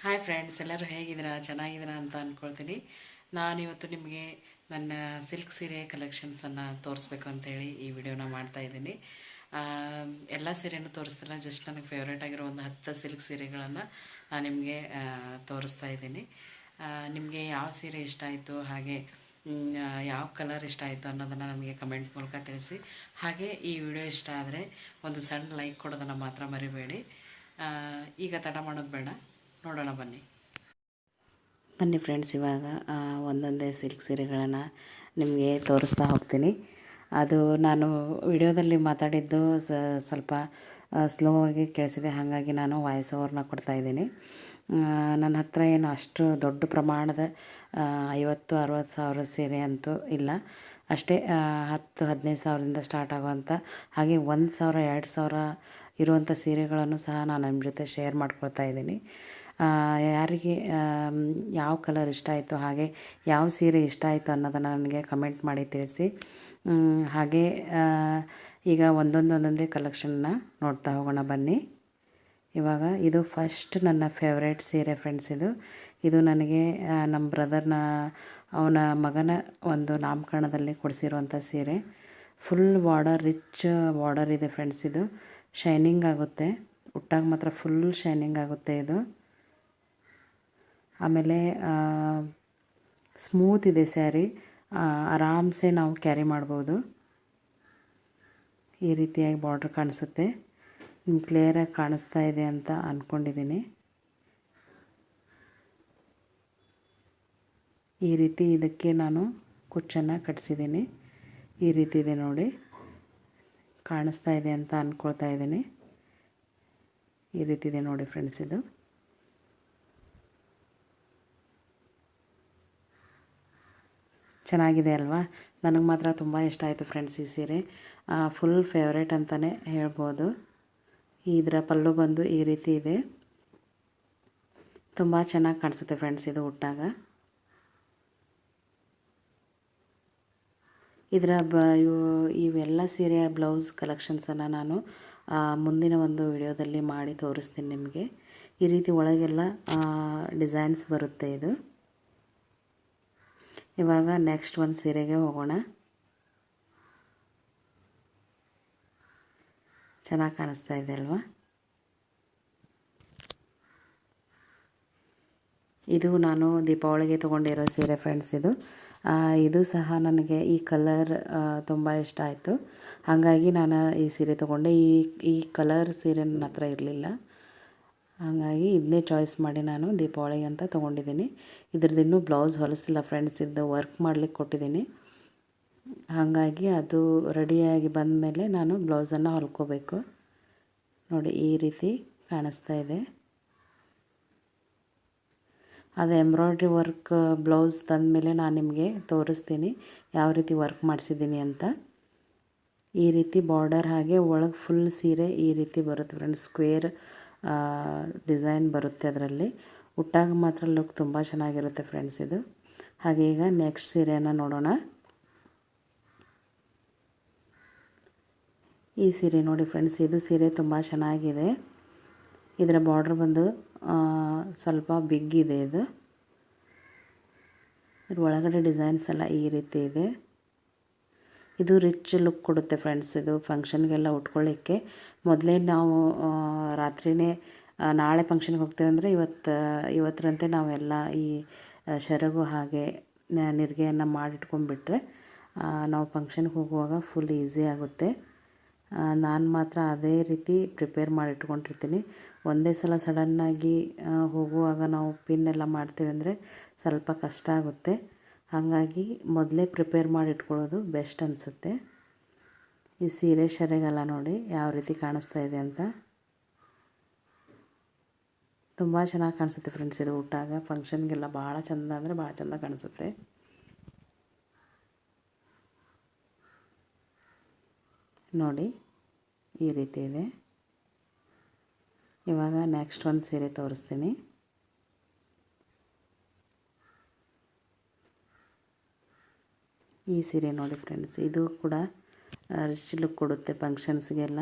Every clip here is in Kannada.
ಹಾಯ್ ಫ್ರೆಂಡ್ಸ್ ಎಲ್ಲರೂ ಹೇಗಿದ್ದೀರಾ? ಚೆನ್ನಾಗಿದ್ದೀರಾ ಅಂತ ಅಂದ್ಕೊಳ್ತೀನಿ ನಾನಿವತ್ತು ನಿಮಗೆ ನನ್ನ ಸಿಲ್ಕ್ ಸೀರೆ ಕಲೆಕ್ಷನ್ಸನ್ನು ತೋರಿಸ್ಬೇಕು ಅಂತೇಳಿ ಈ ವಿಡಿಯೋನ ಮಾಡ್ತಾ ಇದ್ದೀನಿ. ಎಲ್ಲ ಸೀರೆನೂ ತೋರಿಸ್ತಿಲ್ಲ ಜಸ್ಟ್ ನನಗೆ ಫೇವ್ರೇಟ್ ಆಗಿರೋ ಒಂದು ಹತ್ತು ಸಿಲ್ಕ್ ಸೀರೆಗಳನ್ನು ನಾನು ನಿಮಗೆ ತೋರಿಸ್ತಾ ಇದ್ದೀನಿ. ನಿಮಗೆ ಯಾವ ಸೀರೆ ಇಷ್ಟ ಆಯಿತು, ಹಾಗೆ ಯಾವ ಕಲರ್ ಇಷ್ಟ ಆಯಿತು ಅನ್ನೋದನ್ನು ನಮಗೆ ಕಮೆಂಟ್ ಮೂಲಕ ತಿಳಿಸಿ. ಹಾಗೆ ಈ ವಿಡಿಯೋ ಇಷ್ಟ ಆದರೆ ಒಂದು ಸಣ್ಣ ಲೈಕ್ ಕೊಡೋದನ್ನು ಮಾತ್ರ ಮರಿಬೇಡಿ. ಈಗ ತಡ ಮಾಡೋದು ಬೇಡ. ನೋಡೋಣ ಬನ್ನಿ. ಬನ್ನಿ ಫ್ರೆಂಡ್ಸ್, ಇವಾಗ ಒಂದೊಂದೇ ಸಿಲ್ಕ್ ಸೀರೆಗಳನ್ನು ನಿಮಗೆ ತೋರಿಸ್ತಾ ಹೋಗ್ತೀನಿ. ಅದು ನಾನು ವಿಡಿಯೋದಲ್ಲಿ ಮಾತಾಡಿದ್ದು ಸ್ವಲ್ಪ ಸ್ಲೋ ಆಗಿ ಕೇಳಿಸಿದೆ. ಹಾಗಾಗಿ ನಾನು ವಾಯ್ಸ್ ಓವರ್ನ ಕೊಡ್ತಾ ಇದ್ದೀನಿ. ನನ್ನ ಹತ್ರ ಏನು ಅಷ್ಟು ದೊಡ್ಡ ಪ್ರಮಾಣದ ಐವತ್ತು, ಅರವತ್ತು ಸಾವಿರ ಸೀರೆ ಅಂತೂ ಇಲ್ಲ. ಅಷ್ಟೇ ಹತ್ತು, ಹದಿನೈದು ಸಾವಿರದಿಂದ ಸ್ಟಾರ್ಟ್ ಆಗುವಂಥ ಹಾಗೆ ಒಂದು ಸಾವಿರ, ಎರಡು ಸಾವಿರ ಇರುವಂಥ ಸೀರೆಗಳನ್ನು ಸಹ ನಾನು ನಿಮ್ಮ ಜೊತೆ ಶೇರ್ ಮಾಡ್ಕೊಳ್ತಾ ಇದ್ದೀನಿ. ಯಾರಿಗೆ ಯಾವ ಕಲರ್ ಇಷ್ಟ ಆಯಿತು, ಹಾಗೆ ಯಾವ ಸೀರೆ ಇಷ್ಟ ಆಯಿತು ಅನ್ನೋದನ್ನು ನನಗೆ ಕಮೆಂಟ್ ಮಾಡಿ ತಿಳಿಸಿ. ಹಾಗೆ ಈಗ ಒಂದೊಂದೊಂದೊಂದೇ ಕಲೆಕ್ಷನ್ನ ನೋಡ್ತಾ ಹೋಗೋಣ ಬನ್ನಿ. ಇವಾಗ ಇದು ಫಸ್ಟ್ ನನ್ನ ಫೇವ್ರೇಟ್ ಸೀರೆ ಫ್ರೆಂಡ್ಸ್ ಇದು. ಇದು ನನಗೆ ನಮ್ಮ ಬ್ರದರ್ನ ಅವನ ಮಗನ ಒಂದು ನಾಮಕರಣದಲ್ಲಿ ಕೊಡಿಸಿರುವಂಥ ಸೀರೆ. ಫುಲ್ ಬಾರ್ಡರ್ ರಿಚ್ ಬಾರ್ಡರ್ ಇದೆ ಫ್ರೆಂಡ್ಸ್ ಇದು. ಶೈನಿಂಗ್ ಆಗುತ್ತೆ. ಉಟ್ಟಾಗ ಮಾತ್ರ ಫುಲ್ ಶೈನಿಂಗ್ ಆಗುತ್ತೆ ಇದು. ಆಮೇಲೆ ಸ್ಮೂತ್ ಇದೆ ಸ್ಯಾರಿ. ಆರಾಮ್ಸೆ ನಾವು ಕ್ಯಾರಿ ಮಾಡ್ಬೋದು. ಈ ರೀತಿಯಾಗಿ ಬಾರ್ಡ್ರ್ ಕಾಣಿಸುತ್ತೆ. ನಿಮ್ಗೆ ಕ್ಲಿಯರಾಗಿ ಕಾಣಿಸ್ತಾ ಇದೆ ಅಂತ ಅಂದ್ಕೊಂಡಿದ್ದೀನಿ ಈ ರೀತಿ ಇದಕ್ಕೆ ನಾನು ಕುಚ್ಚನ್ನು ಕಟ್ಸಿದ್ದೀನಿ ಈ ರೀತಿ ಇದೆ ನೋಡಿ. ಕಾಣಿಸ್ತಾ ಇದೆ ಅಂತ ಅಂದ್ಕೊಳ್ತಾ ಇದ್ದೀನಿ ಈ ರೀತಿ ಇದೆ ನೋಡಿ ಫ್ರೆಂಡ್ಸ್ ಇದು. ಚೆನ್ನಾಗಿದೆ ಅಲ್ವಾ? ನನಗೆ ಮಾತ್ರ ತುಂಬ ಇಷ್ಟ ಆಯಿತು ಫ್ರೆಂಡ್ಸ್ ಈ ಸೀರೆ. ಫುಲ್ ಫೇವ್ರೇಟ್ ಅಂತಲೇ ಹೇಳ್ಬೋದು. ಇದರ ಪಲ್ಲು ಬಂದು ಈ ರೀತಿ ಇದೆ. ತುಂಬ ಚೆನ್ನಾಗಿ ಕಾಣಿಸುತ್ತೆ ಫ್ರೆಂಡ್ಸ್ ಇದು ಉಟ್ಟಾಗ. ಇದರ ಬ, ಇವು, ಇವೆಲ್ಲ ಸೀರೆಯ ಬ್ಲೌಸ್ ಕಲೆಕ್ಷನ್ಸನ್ನು ನಾನು ಮುಂದಿನ ಒಂದು ವಿಡಿಯೋದಲ್ಲಿ ಮಾಡಿ ತೋರಿಸ್ತೀನಿ ನಿಮಗೆ. ಈ ರೀತಿ ಒಳಗೆಲ್ಲ ಡಿಸೈನ್ಸ್ ಬರುತ್ತೆ ಇದು. ಇವಾಗ ನೆಕ್ಸ್ಟ್ ಒಂದು ಸೀರೆಗೆ ಹೋಗೋಣ. ಚೆನ್ನಾಗಿ ಕಾಣಿಸ್ತಾ ಇದೆ ಅಲ್ವಾ? ಇದು ನಾನು ದೀಪಾವಳಿಗೆ ತೊಗೊಂಡಿರೋ ಸೀರೆ ಫ್ರೆಂಡ್ಸ್ ಇದು. ಇದು ಸಹ ನನಗೆ ಈ ಕಲರ್ ತುಂಬ ಇಷ್ಟ ಆಯಿತು. ಹಾಗಾಗಿ ನಾನು ಈ ಸೀರೆ ತೊಗೊಂಡೆ. ಈ ಈ ಕಲರ್ ಸೀರೆ ನನ್ನ ಹತ್ರ ಇರಲಿಲ್ಲ. ಹಾಗಾಗಿ ಇದನ್ನೇ ಚಾಯ್ಸ್ ಮಾಡಿ ನಾನು ದೀಪಾವಳಿಗೆ ಅಂತ ತೊಗೊಂಡಿದ್ದೀನಿ. ಇದ್ರದ್ದು ಇನ್ನೂ ಬ್ಲೌಸ್ ಹೊಲಿಸಿಲ್ಲ ಫ್ರೆಂಡ್ಸ್ ಇದು ವರ್ಕ್ ಮಾಡ್ಲಿಕ್ಕೆ ಕೊಟ್ಟಿದ್ದೀನಿ. ಹಾಗಾಗಿ ಅದು ರೆಡಿಯಾಗಿ ಬಂದ ಮೇಲೆ ನಾನು ಬ್ಲೌಸನ್ನು ಹೊಲ್ಕೋಬೇಕು. ನೋಡಿ ಈ ರೀತಿ ಕಾಣಿಸ್ತಾ ಇದೆ. ಅದು ಎಂಬ್ರಾಯ್ಡ್ರಿ ವರ್ಕ್ ಬ್ಲೌಸ್ ತಂದಮೇಲೆ ನಾನು ನಿಮಗೆ ತೋರಿಸ್ತೀನಿ ಯಾವ ರೀತಿ ವರ್ಕ್ ಮಾಡಿಸಿದ್ದೀನಿ ಅಂತ. ಈ ರೀತಿ ಬಾರ್ಡರ್ ಹಾಗೆ ಒಳಗೆ ಫುಲ್ ಸೀರೆ ಈ ರೀತಿ ಬರುತ್ತೆ ಫ್ರೆಂಡ್ಸ್ ಸ್ಕ್ವೇರ್ ಡಿಸೈನ್ ಬರುತ್ತೆ ಅದರಲ್ಲಿ. ಉಟ್ಟಾಗ ಮಾತ್ರ ಲುಕ್ ತುಂಬ ಚೆನ್ನಾಗಿರುತ್ತೆ ಫ್ರೆಂಡ್ಸ್ ಇದು. ಹಾಗೆ ಈಗ ನೆಕ್ಸ್ಟ್ ಸೀರೆಯನ್ನು ನೋಡೋಣ. ಈ ಸೀರೆ ನೋಡಿ ಫ್ರೆಂಡ್ಸ್ ಇದು ಸೀರೆ ತುಂಬ ಚೆನ್ನಾಗಿದೆ. ಇದರ ಬಾರ್ಡ್ರ್ ಬಂದು ಸ್ವಲ್ಪ ಬಿಗ್ ಇದೆ ಇದು. ಇದ್ರ ಒಳಗಡೆ ಡಿಸೈನ್ಸ್ ಎಲ್ಲ ಈ ರೀತಿ ಇದೆ. ಇದು ರಿಚ್ ಲುಕ್ ಕೊಡುತ್ತೆ ಫ್ರೆಂಡ್ಸ್ ಇದು ಫಂಕ್ಷನ್ಗೆಲ್ಲ ಉಟ್ಕೊಳ್ಳಿಕ್ಕೆ ಮೊದಲೇ ನಾವು ರಾತ್ರಿನೇ ನಾಳೆ ಫಂಕ್ಷನ್ಗೆ ಹೋಗ್ತೇವೆ ಅಂದರೆ ಇವತ್ತು, ಇವತ್ತರಂತೆ ನಾವೆಲ್ಲ ಈ ಶರಗು ಹಾಗೆ ನಿರಿಗೆಯನ್ನು ಮಾಡಿಟ್ಕೊಂಡ್ಬಿಟ್ರೆ ನಾವು ಫಂಕ್ಷನ್ಗೆ ಹೋಗುವಾಗ ಫುಲ್ ಈಸಿ ಆಗುತ್ತೆ. ನಾನು ಮಾತ್ರ ಅದೇ ರೀತಿ ಪ್ರಿಪೇರ್ ಮಾಡಿಟ್ಕೊಂಡಿರ್ತೀನಿ. ಒಂದೇ ಸಲ ಸಡನ್ನಾಗಿ ಹೋಗುವಾಗ ನಾವು ಪಿನ್ ಎಲ್ಲ ಮಾಡ್ತೀವಿ ಅಂದರೆ ಸ್ವಲ್ಪ ಕಷ್ಟ ಆಗುತ್ತೆ. ಹಾಗಾಗಿ ಮೊದಲೇ ಪ್ರಿಪೇರ್ ಮಾಡಿ ಇಟ್ಕೊಳ್ಳೋದು ಬೆಸ್ಟ್ ಅನಿಸುತ್ತೆ. ಈ ಸೀರೆ ಶರೆಗಲ್ಲ ನೋಡಿ ಯಾವ ರೀತಿ ಕಾಣಿಸ್ತಾ ಇದೆ ಅಂತ. ತುಂಬ ಚೆನ್ನಾಗಿ ಕಾಣಿಸುತ್ತೆ ಫ್ರೆಂಡ್ಸ್ ಇದು ಊಟಾಗ ಫಂಕ್ಷನ್ಗೆಲ್ಲ ಭಾಳ ಚಂದ ಅಂದರೆ ಭಾಳ ಚಂದ ಕಾಣಿಸುತ್ತೆ. ನೋಡಿ ಈ ರೀತಿ ಇದೆ. ಇವಾಗ ನೆಕ್ಸ್ಟ್ ಒಂದು ಸೀರೆ ತೋರಿಸ್ತೀನಿ. ಈ ಸೀರೆ ನೋಡಿ ಫ್ರೆಂಡ್ಸ್ ಇದು ಕೂಡ ರಿಚ್ ಲುಕ್ ಕೊಡುತ್ತೆ ಫಂಕ್ಷನ್ಸ್ಗೆಲ್ಲ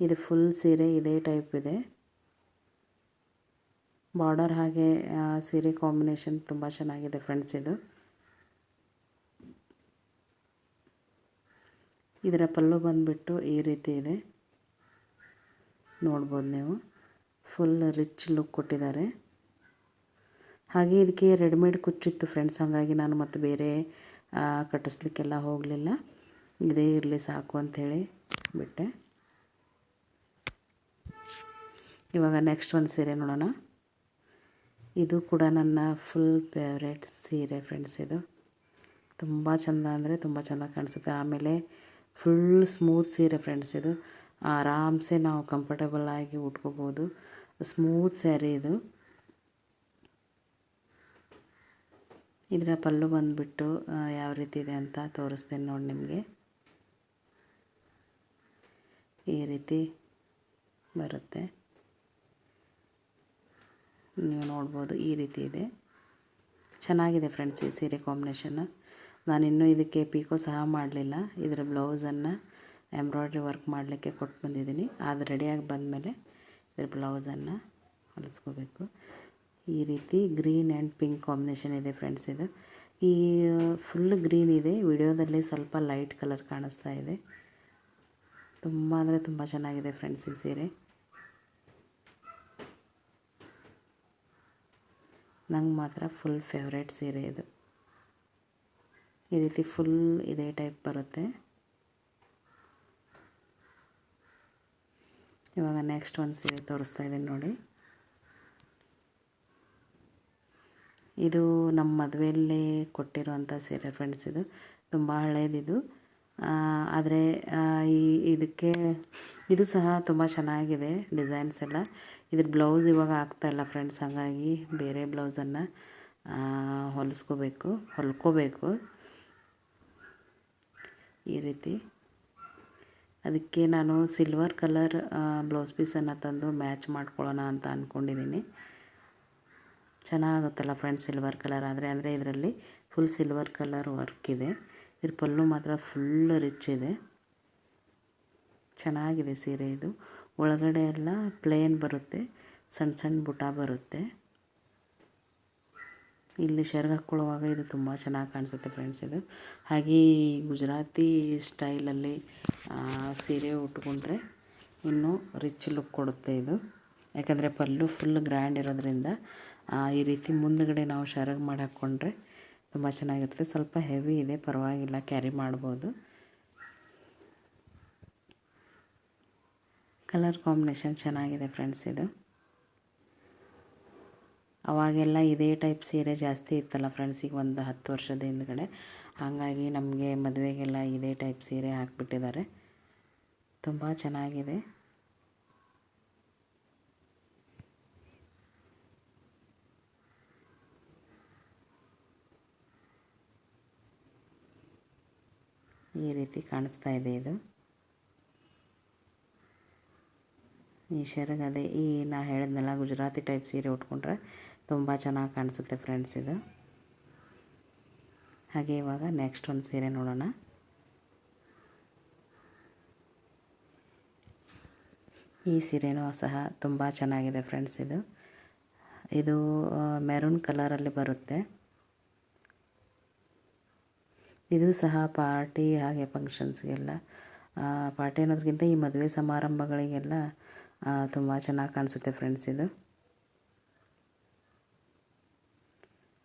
ಇದು ಫುಲ್ ಸೀರೆ ಇದೇ ಟೈಪ್ ಇದೆ. ಬಾರ್ಡರ್ ಹಾಗೆ ಸೀರೆ ಕಾಂಬಿನೇಷನ್ ತುಂಬ ಚೆನ್ನಾಗಿದೆ ಫ್ರೆಂಡ್ಸ್ ಇದು. ಇದರ ಪಲ್ಲು ಬಂದುಬಿಟ್ಟು ಈ ರೀತಿ ಇದೆ. ನೋಡ್ಬೋದು ನೀವು. ಫುಲ್ ರಿಚ್ ಲುಕ್ ಕೊಟ್ಟಿದ್ದಾರೆ. ಹಾಗೆ ಇದಕ್ಕೆ ರೆಡಿಮೇಡ್ ಕುಚ್ಚಿತ್ತು ಫ್ರೆಂಡ್ಸ್ ಹಾಗಾಗಿ ನಾನು ಮತ್ತೆ ಬೇರೆ ಕಟ್ಟಿಸ್ಲಿಕ್ಕೆಲ್ಲ ಹೋಗಲಿಲ್ಲ. ಇದೇ ಇರಲಿ ಸಾಕು ಅಂಥೇಳಿ ಬಿಟ್ಟೆ. ಇವಾಗ ನೆಕ್ಸ್ಟ್ ಒಂದು ಸೀರೆ ನೋಡೋಣ. ಇದು ಕೂಡ ನನ್ನ ಫುಲ್ ಫೇವ್ರೇಟ್ ಸೀರೆ ಫ್ರೆಂಡ್ಸ್ ಇದು. ತುಂಬ ಚೆಂದ ಅಂದರೆ ತುಂಬ ಚೆಂದ ಕಾಣಿಸುತ್ತೆ. ಆಮೇಲೆ ಫುಲ್ ಸ್ಮೂತ್ ಸೀರೆ ಫ್ರೆಂಡ್ಸ್ ಇದು. ಆರಾಮ್ಸೆ ನಾವು ಕಂಫರ್ಟಬಲ್ ಆಗಿ ಉಟ್ಕೋಬೋದು. ಸ್ಮೂತ್ ಸ್ಯಾರಿ ಇದು. ಇದರ ಪಲ್ಲು ಬಂದುಬಿಟ್ಟು ಯಾವ ರೀತಿ ಇದೆ ಅಂತ ತೋರಿಸ್ತೇನೆ ನೋಡಿ ನಿಮಗೆ. ಈ ರೀತಿ ಬರುತ್ತೆ. ನೀವು ನೋಡ್ಬೋದು ಈ ರೀತಿ ಇದೆ. ಚೆನ್ನಾಗಿದೆ ಫ್ರೆಂಡ್ಸ್ ಈ ಸೀರೆ ಕಾಂಬಿನೇಷನ್ನು ನಾನು ಇನ್ನೂ ಇದಕ್ಕೆ ಪೀಕೋ ಸಹ ಮಾಡಲಿಲ್ಲ. ಇದರ ಬ್ಲೌಸನ್ನು ಎಂಬ್ರಾಯ್ಡ್ರಿ ವರ್ಕ್ ಮಾಡಲಿಕ್ಕೆ ಕೊಟ್ಟು ಬಂದಿದ್ದೀನಿ ಅದು ರೆಡಿಯಾಗಿ ಬಂದಮೇಲೆ ಇದ್ರ ಬ್ಲೌಸನ್ನು ಹೊಲಿಸ್ಕೋಬೇಕು. ಈ ರೀತಿ ಗ್ರೀನ್ ಆ್ಯಂಡ್ ಪಿಂಕ್ ಕಾಂಬಿನೇಷನ್ ಇದೆ ಫ್ರೆಂಡ್ಸ್ ಇದು. ಈ ಫುಲ್ ಗ್ರೀನ್ ಇದೆ. ವಿಡಿಯೋದಲ್ಲಿ ಸ್ವಲ್ಪ ಲೈಟ್ ಕಲರ್ ಕಾಣಿಸ್ತಾ ಇದೆ. ತುಂಬ ಅಂದರೆ ತುಂಬ ಚೆನ್ನಾಗಿದೆ ಫ್ರೆಂಡ್ಸ್ ಈ ಸೀರೆ. ನಂಗೆ ಮಾತ್ರ ಫುಲ್ ಫೇವ್ರೇಟ್ ಸೀರೆ ಇದು. ಈ ರೀತಿ ಫುಲ್ ಇದೇ ಟೈಪ್ ಬರುತ್ತೆ. ಇವಾಗ ನೆಕ್ಸ್ಟ್ ಒಂದು ಸೀರೆ ತೋರಿಸ್ತಾ ಇದ್ದೀನಿ ನೋಡಿ. ಇದು ನಮ್ಮ ಮದುವೆಯಲ್ಲಿ ಕೊಟ್ಟಿರುವಂಥ ಸೀರೆ ಫ್ರೆಂಡ್ಸ್ ಇದು. ತುಂಬ ಹಳೇದಿದು. ಆದರೆ ಈ, ಇದಕ್ಕೆ, ಇದು ಸಹ ತುಂಬ ಚೆನ್ನಾಗಿದೆ ಡಿಸೈನ್ಸ್ ಎಲ್ಲ. ಇದ್ರ ಬ್ಲೌಸ್ ಇವಾಗ ಆಗ್ತಾಯಿಲ್ಲ ಫ್ರೆಂಡ್ಸ್ ಹಾಗಾಗಿ ಬೇರೆ ಬ್ಲೌಸನ್ನು ಹೊಲಿಸ್ಕೋಬೇಕು, ಹೊಲ್ಕೋಬೇಕು. ಈ ರೀತಿ. ಅದಕ್ಕೆ ನಾನು ಸಿಲ್ವರ್ ಕಲರ್ ಬ್ಲೌಸ್ ಪೀಸನ್ನು ತಂದು ಮ್ಯಾಚ್ ಮಾಡ್ಕೊಳ್ಳೋಣ ಅಂತ ಅಂದ್ಕೊಂಡಿದ್ದೀನಿ ಚೆನ್ನಾಗುತ್ತಲ್ಲ ಫ್ರೆಂಡ್ಸ್ ಸಿಲ್ವರ್ ಕಲರ್ ಆದರೆ, ಅಂದರೆ ಇದರಲ್ಲಿ ಫುಲ್ ಸಿಲ್ವರ್ ಕಲರ್ ವರ್ಕ್ ಇದೆ. ಇದ್ರ ಪಲ್ಲು ಮಾತ್ರ ಫುಲ್ ರಿಚ್ ಇದೆ. ಚೆನ್ನಾಗಿದೆ ಸೀರೆ ಇದು. ಒಳಗಡೆ ಎಲ್ಲ ಪ್ಲೇನ್ ಬರುತ್ತೆ ಸಣ್ಣ ಸಣ್ಣ ಬುಟ ಬರುತ್ತೆ. ಇಲ್ಲಿ ಶರ್ಗ್ ಹಾಕ್ಕೊಳ್ಳುವಾಗ ಇದು ತುಂಬ ಚೆನ್ನಾಗಿ ಕಾಣಿಸುತ್ತೆ ಫ್ರೆಂಡ್ಸ್ ಇದು. ಹಾಗೆ ಗುಜರಾತಿ ಸ್ಟೈಲಲ್ಲಿ ಸೀರೆ ಉಟ್ಕೊಂಡ್ರೆ ಇನ್ನೂ ರಿಚ್ ಲುಕ್ ಕೊಡುತ್ತೆ ಇದು. ಯಾಕಂದರೆ ಪಲ್ಲು ಫುಲ್ ಗ್ರ್ಯಾಂಡ್ ಇರೋದ್ರಿಂದ ಈ ರೀತಿ ಮುಂದಗಡೆ ನಾವು ಶರಗ್ ಮಾಡಿ ಹಾಕ್ಕೊಂಡ್ರೆ ತುಂಬ ಚೆನ್ನಾಗಿರುತ್ತೆ. ಸ್ವಲ್ಪ ಹೆವಿ ಇದೆ, ಪರವಾಗಿಲ್ಲ ಕ್ಯಾರಿ ಮಾಡ್ಬೋದು. ಕಲರ್ ಕಾಂಬಿನೇಷನ್ ಚೆನ್ನಾಗಿದೆ ಫ್ರೆಂಡ್ಸ್ ಇದು. ಅವಾಗೆಲ್ಲ ಇದೇ ಟೈಪ್ ಸೀರೆ ಜಾಸ್ತಿ ಇತ್ತಲ್ಲ ಫ್ರೆಂಡ್ಸ್ ಈಗ ಒಂದು ಹತ್ತು ವರ್ಷದ ಹಿಂದ್ಗಡೆ. ಹಾಗಾಗಿ ನಮಗೆ ಮದುವೆಗೆಲ್ಲ ಇದೇ ಟೈಪ್ ಸೀರೆ ಹಾಕ್ಬಿಟ್ಟಿದ್ದಾರೆ. ತುಂಬ ಚೆನ್ನಾಗಿದೆ. ಈ ರೀತಿ ಕಾಣಿಸ್ತಾ ಇದೆ ಇದು. ಈ ಅದೇ ಈ ನಾ ಹೇಳಿದ್ನಲ್ಲ ಗುಜರಾತಿ ಟೈಪ್ ಸೀರೆ ಉಟ್ಕೊಂಡ್ರೆ ತುಂಬ ಚೆನ್ನಾಗಿ ಕಾಣಿಸುತ್ತೆ ಫ್ರೆಂಡ್ಸ್ ಇದು. ಹಾಗೆ ಇವಾಗ ನೆಕ್ಸ್ಟ್ ಒಂದು ಸೀರೆ ನೋಡೋಣ. ಈ ಸೀರೆನೂ ಸಹ ತುಂಬ ಚೆನ್ನಾಗಿದೆ ಫ್ರೆಂಡ್ಸ್ ಇದು. ಇದು ಮೆರೂನ್ ಕಲರಲ್ಲಿ ಬರುತ್ತೆ. ಇದು ಸಹ ಪಾರ್ಟಿ ಹಾಗೆ ಫಂಕ್ಷನ್ಸ್ಗೆಲ್ಲ ಪಾರ್ಟಿ ಅನ್ನೋದಕ್ಕಿಂತ ಈ ಮದುವೆ ಸಮಾರಂಭಗಳಿಗೆಲ್ಲ ತುಂಬ ಚೆನ್ನಾಗಿ ಕಾಣಿಸುತ್ತೆ ಫ್ರೆಂಡ್ಸ್ ಇದು.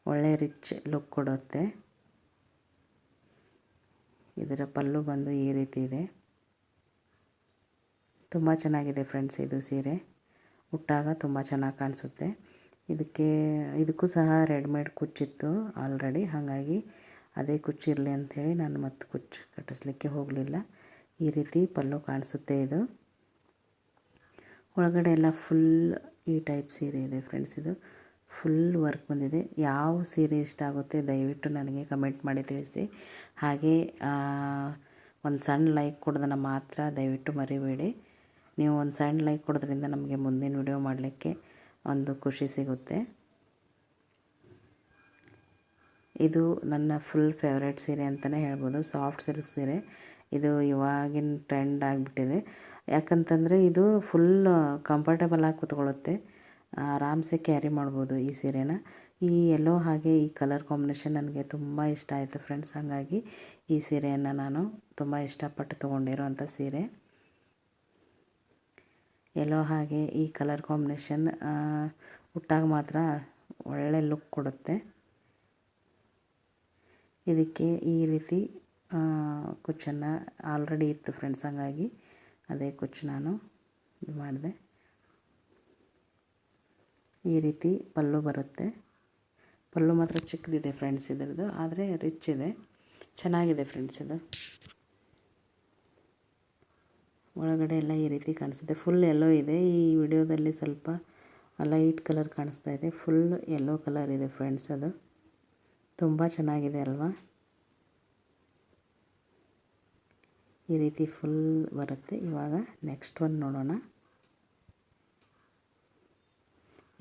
ಒಳ್ಳೆ ರಿಚ್ ಲುಕ್ ಕೊಡುತ್ತೆ. ಇದರ ಪಲ್ಲು ಬಂದು ಈ ರೀತಿ ಇದೆ. ತುಂಬ ಚೆನ್ನಾಗಿದೆ ಫ್ರೆಂಡ್ಸ್ ಇದು ಸೀರೆ. ಉಟ್ಟಾಗ ತುಂಬ ಚೆನ್ನಾಗಿ ಕಾಣಿಸುತ್ತೆ. ಇದಕ್ಕೆ, ಇದಕ್ಕೂ ಸಹ ರೆಡಿಮೇಡ್ ಕುಚ್ಚಿತ್ತು ಆಲ್ರೆಡಿ ಹಾಗಾಗಿ ಅದೇ ಕುಚ್ಚಿರಲಿ ಅಂಥೇಳಿ ನಾನು ಮತ್ತೆ ಕುಚ್ಚು ಕಟ್ಟಿಸ್ಲಿಕ್ಕೆ ಹೋಗಲಿಲ್ಲ. ಈ ರೀತಿ ಪಲ್ಲು ಕಾಣಿಸುತ್ತೆ ಇದು. ಒಳಗಡೆ ಎಲ್ಲ ಫುಲ್ ಈ ಟೈಪ್ ಸೀರೆ ಇದೆ ಫ್ರೆಂಡ್ಸ್ ಇದು. ಫುಲ್ ವರ್ಕ್ ಬಂದಿದೆ. ಯಾವ ಸೀರೆ ಇಷ್ಟ ಆಗುತ್ತೆ ದಯವಿಟ್ಟು ನನಗೆ ಕಮೆಂಟ್ ಮಾಡಿ ತಿಳಿಸಿ. ಹಾಗೆ ಒಂದು ಸಣ್ಣ ಲೈಕ್ ಕೊಡೋದನ್ನು ಮಾತ್ರ ದಯವಿಟ್ಟು ಮರಿಬೇಡಿ. ನೀವು ಒಂದು ಸಣ್ಣ ಲೈಕ್ ಕೊಡೋದ್ರಿಂದ ನಮಗೆ ಮುಂದಿನ ವಿಡಿಯೋ ಮಾಡಲಿಕ್ಕೆ ಒಂದು ಖುಷಿ ಸಿಗುತ್ತೆ. ಇದು ನನ್ನ ಫುಲ್ ಫೇವ್ರೇಟ್ ಸೀರೆ ಅಂತಲೇ ಹೇಳ್ಬೋದು ಸಾಫ್ಟ್ ಸಿಲ್ಕ್ ಸೀರೆ. ಇದು ಇವಾಗಿನ ಟ್ರೆಂಡ್ ಆಗಿಬಿಟ್ಟಿದೆ. ಯಾಕಂತಂದರೆ ಇದು ಫುಲ್ ಕಂಫರ್ಟೇಬಲ್ ಆಗಿ ಕೂತ್ಕೊಳ್ಳುತ್ತೆ. ಆರಾಮ್ಸೆ ಕ್ಯಾರಿ ಮಾಡ್ಬೋದು ಈ ಸೀರೆನ. ಈ ಎಲ್ಲೋ ಹಾಗೆ ಈ ಕಲರ್ ಕಾಂಬಿನೇಷನ್ ನನಗೆ ತುಂಬ ಇಷ್ಟ ಆಯಿತು ಫ್ರೆಂಡ್ಸ್ ಹಾಗಾಗಿ ಈ ಸೀರೆಯನ್ನು ನಾನು ತುಂಬ ಇಷ್ಟಪಟ್ಟು ತೊಗೊಂಡಿರೋವಂಥ ಸೀರೆ. ಎಲ್ಲೋ ಹಾಗೆ ಈ ಕಲರ್ ಕಾಂಬಿನೇಷನ್ ಉಟ್ಟಾಗ ಮಾತ್ರ ಒಳ್ಳೆ ಲುಕ್ ಕೊಡುತ್ತೆ. ಇದಕ್ಕೆ ಈ ರೀತಿ ಕುಚ್ಚನ್ನು ಆಲ್ರೆಡಿ ಇತ್ತು ಫ್ರೆಂಡ್ಸ್ ಹಂಗಾಗಿ ಅದೇ ಕುಚ್ಚು ನಾನು ಇದು ಮಾಡಿದೆ. ಈ ರೀತಿ ಪಲ್ಲು ಬರುತ್ತೆ. ಪಲ್ಲು ಮಾತ್ರ ಚಿಕ್ಕದಿದೆ ಫ್ರೆಂಡ್ಸ್ ಇದರದ್ದು, ಆದರೆ ರಿಚ್ ಇದೆ. ಚೆನ್ನಾಗಿದೆ ಫ್ರೆಂಡ್ಸ್ ಇದು. ಒಳಗಡೆ ಎಲ್ಲ ಈ ರೀತಿ ಕಾಣಿಸುತ್ತೆ. ಫುಲ್ ಎಲ್ಲೋ ಇದೆ. ಈ ವಿಡಿಯೋದಲ್ಲಿ ಸ್ವಲ್ಪ ಲೈಟ್ ಕಲರ್ ಕಾಣಿಸ್ತಾ ಇದೆ. ಫುಲ್ ಎಲ್ಲೋ ಕಲರ್ ಇದೆ ಫ್ರೆಂಡ್ಸ್ ಅದು. ತುಂಬ ಚೆನ್ನಾಗಿದೆ ಅಲ್ವಾ? ಈ ರೀತಿ ಫುಲ್ ಬರುತ್ತೆ. ಇವಾಗ ನೆಕ್ಸ್ಟ್ ಒನ್ ನೋಡೋಣ.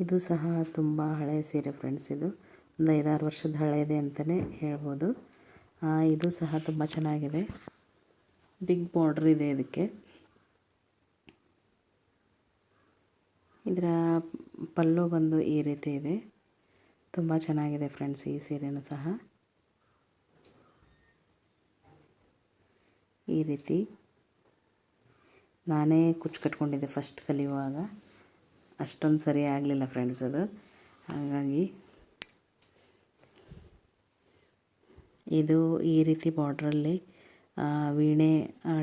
ಇದು ಸಹ ತುಂಬ ಹಳೆಯ ಸೀರೆ ಫ್ರೆಂಡ್ಸ್ ಇದು. ಒಂದು ಐದಾರು ವರ್ಷದ ಹಳೆಯದೆ ಅಂತಲೇ ಹೇಳ್ಬೋದು. ಇದು ಸಹ ತುಂಬ ಚೆನ್ನಾಗಿದೆ. ಬಿಗ್ ಬಾರ್ಡ್ರ್ ಇದೆ ಇದಕ್ಕೆ. ಇದರ ಪಲ್ಲು ಬಂದು ಈ ರೀತಿ ಇದೆ. ತುಂಬ ಚೆನ್ನಾಗಿದೆ ಫ್ರೆಂಡ್ಸ್ ಈ ಸೀರೆನೂ ಸಹ. ಈ ರೀತಿ ನಾನೇ ಕುಚ್ಚು ಕಟ್ಕೊಂಡಿದ್ದೆ ಫಸ್ಟ್ ಕಲಿಯುವಾಗ. ಅಷ್ಟೊಂದು ಸರಿ ಆಗಲಿಲ್ಲ ಫ್ರೆಂಡ್ಸ್ ಅದು. ಹಾಗಾಗಿ ಇದು ಈ ರೀತಿ ಬಾರ್ಡ್ರಲ್ಲಿ ವೀಣೆ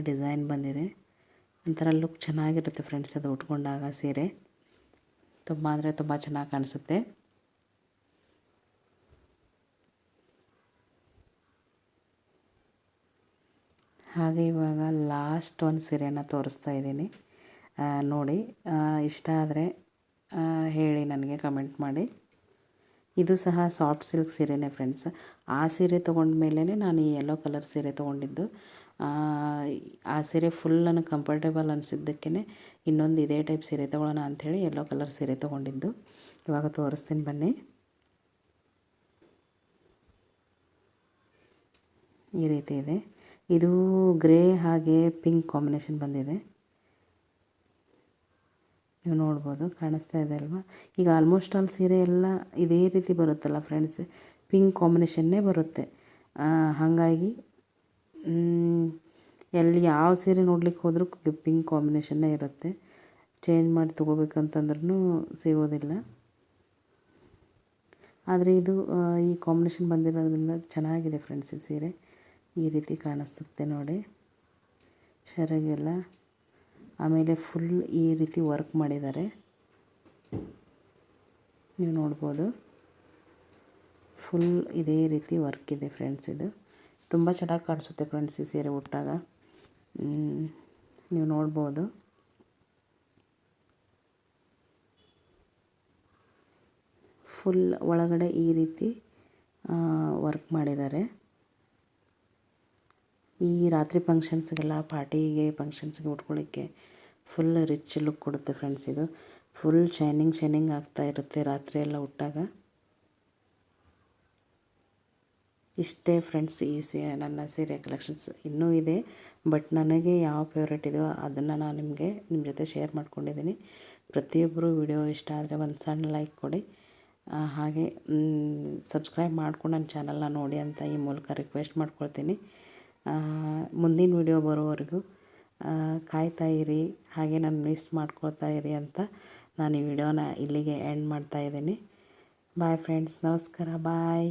ಡಿಸೈನ್ ಬಂದಿದೆ. ಒಂಥರ ಲುಕ್ ಚೆನ್ನಾಗಿರುತ್ತೆ ಫ್ರೆಂಡ್ಸ್ ಅದು ಉಟ್ಕೊಂಡಾಗ ಸೀರೆ. ತುಂಬ ಅಂದರೆ ತುಂಬ ಚೆನ್ನಾಗಿ ಕಾಣಿಸುತ್ತೆ. ಹಾಗೆ ಇವಾಗ ಲಾಸ್ಟ್ ಒಂದು ಸೀರೆನ ತೋರಿಸ್ತಾ ಇದ್ದೀನಿ. ನೋಡಿ ಇಷ್ಟ ಆದರೆ ಹೇಳಿ ನನಗೆ ಕಮೆಂಟ್ ಮಾಡಿ. ಇದು ಸಹ ಸಾಫ್ಟ್ ಸಿಲ್ಕ್ ಸೀರೆನೇ ಫ್ರೆಂಡ್ಸ್ ಆ ಸೀರೆ ತೊಗೊಂಡ್ಮೇಲೇ ನಾನು ಈ ಯೆಲ್ಲೋ ಕಲರ್ ಸೀರೆ ತೊಗೊಂಡಿದ್ದು. ಆ ಸೀರೆ ಫುಲ್ ನನಗೆ ಕಂಫರ್ಟೇಬಲ್ ಅನಿಸಿದ್ದಕ್ಕೇ ಇನ್ನೊಂದು ಇದೇ ಟೈಪ್ ಸೀರೆ ತೊಗೊಳ್ಳೋಣ ಅಂಥೇಳಿ ಯೆಲ್ಲೋ ಕಲರ್ ಸೀರೆ ತೊಗೊಂಡಿದ್ದು. ಇವಾಗ ತೋರಿಸ್ತೀನಿ ಬನ್ನಿ. ಈ ರೀತಿ ಇದೆ. ಇದು ಗ್ರೇ ಹಾಗೆ ಪಿಂಕ್ ಕಾಂಬಿನೇಷನ್ ಬಂದಿದೆ. ನೀವು ನೋಡ್ಬೋದು, ಕಾಣಿಸ್ತಾ ಇದೆ ಅಲ್ವಾ? ಈಗ ಆಲ್ಮೋಸ್ಟ್ ಆಲ್ ಸೀರೆ ಎಲ್ಲ ಇದೇ ರೀತಿ ಬರುತ್ತಲ್ಲ ಫ್ರೆಂಡ್ಸ್ ಪಿಂಕ್ ಕಾಂಬಿನೇಷನ್ನೇ ಬರುತ್ತೆ. ಹಾಗಾಗಿ ಎಲ್ಲಿ ಯಾವ ಸೀರೆ ನೋಡ್ಲಿಕ್ಕೆ ಹೋದರೂ ಪಿಂಕ್ ಕಾಂಬಿನೇಷನ್ನೇ ಇರುತ್ತೆ. ಚೇಂಜ್ ಮಾಡಿ ತೊಗೋಬೇಕಂತಂದ್ರೂ ಸಿಗೋದಿಲ್ಲ. ಆದರೆ ಇದು ಈ ಕಾಂಬಿನೇಷನ್ ಬಂದಿರೋದ್ರಿಂದ ಚೆನ್ನಾಗಿದೆ ಫ್ರೆಂಡ್ಸ್ ಈ ಸೀರೆ. ಈ ರೀತಿ ಕಾಣಿಸುತ್ತೆ ನೋಡಿ. ಶರಗೆಲ್ಲ ಆಮೇಲೆ ಫುಲ್ ಈ ರೀತಿ ವರ್ಕ್ ಮಾಡಿದ್ದಾರೆ. ನೀವು ನೋಡ್ಬೋದು. ಫುಲ್ ಇದೇ ರೀತಿ ವರ್ಕ್ ಇದೆ ಫ್ರೆಂಡ್ಸ್ ಇದು. ತುಂಬ ಚೆನ್ನಾಗಿ ಕಾಣಿಸುತ್ತೆ ಫ್ರೆಂಡ್ಸ್ ಈ ಸೀರೆ ಉಟ್ಟಾಗ. ನೀವು ನೋಡ್ಬೋದು. ಫುಲ್ ಒಳಗಡೆ ಈ ರೀತಿ ವರ್ಕ್ ಮಾಡಿದ್ದಾರೆ. ಈ ರಾತ್ರಿ ಫಂಕ್ಷನ್ಸ್ಗೆಲ್ಲ ಪಾರ್ಟಿಗೆ ಫಂಕ್ಷನ್ಸ್ಗೆ ಉಟ್ಕೊಳ್ಳಿಕ್ಕೆ ಫುಲ್ ರಿಚ್ ಲುಕ್ ಕೊಡುತ್ತೆ ಫ್ರೆಂಡ್ಸ್ ಇದು. ಫುಲ್ ಶೈನಿಂಗ್ ಶೈನಿಂಗ್ ಆಗ್ತಾ ಇರುತ್ತೆ ರಾತ್ರಿ ಎಲ್ಲ ಉಟ್ಟಾಗ. ಇಷ್ಟೇ ಫ್ರೆಂಡ್ಸ್ ಈ ಸೀ, ನನ್ನ ಸೀರೆ ಕಲೆಕ್ಷನ್ಸ್ ಇನ್ನೂ ಇದೆ. ಬಟ್ ನನಗೆ ಯಾವ ಫೇವ್ರೇಟ್ ಇದೆಯೋ ಅದನ್ನು ನಾನು ನಿಮಗೆ ನಿಮ್ಮ ಜೊತೆ ಶೇರ್ ಮಾಡ್ಕೊಂಡಿದ್ದೀನಿ. ಪ್ರತಿಯೊಬ್ಬರು ವಿಡಿಯೋ ಇಷ್ಟ ಆದರೆ ಒಂದು ಸಣ್ಣ ಲೈಕ್ ಕೊಡಿ. ಹಾಗೆ ಸಬ್ಸ್ಕ್ರೈಬ್ ಮಾಡ್ಕೊಂಡು ನನ್ನ ಚಾನಲ್ನ ನೋಡಿ ಅಂತ ಈ ಮೂಲಕ ರಿಕ್ವೆಸ್ಟ್ ಮಾಡ್ಕೊಳ್ತೀನಿ. ಮುಂದಿನ ವಿಡಿಯೋ ಬರೋವರೆಗೂ ಕಾಯ್ತಾ ಇರಿ, ಹಾಗೆ ನಾನು ಮಿಸ್ ಮಾಡ್ಕೊಳ್ತಾ ಇರಿ ಅಂತ ನಾನು ಈ ವಿಡಿಯೋನ ಇಲ್ಲಿಗೆ ಎಂಡ್ ಮಾಡ್ತಾ ಇದ್ದೀನಿ. ಬಾಯ್ ಫ್ರೆಂಡ್ಸ್ ನಮಸ್ಕಾರ ಬಾಯ್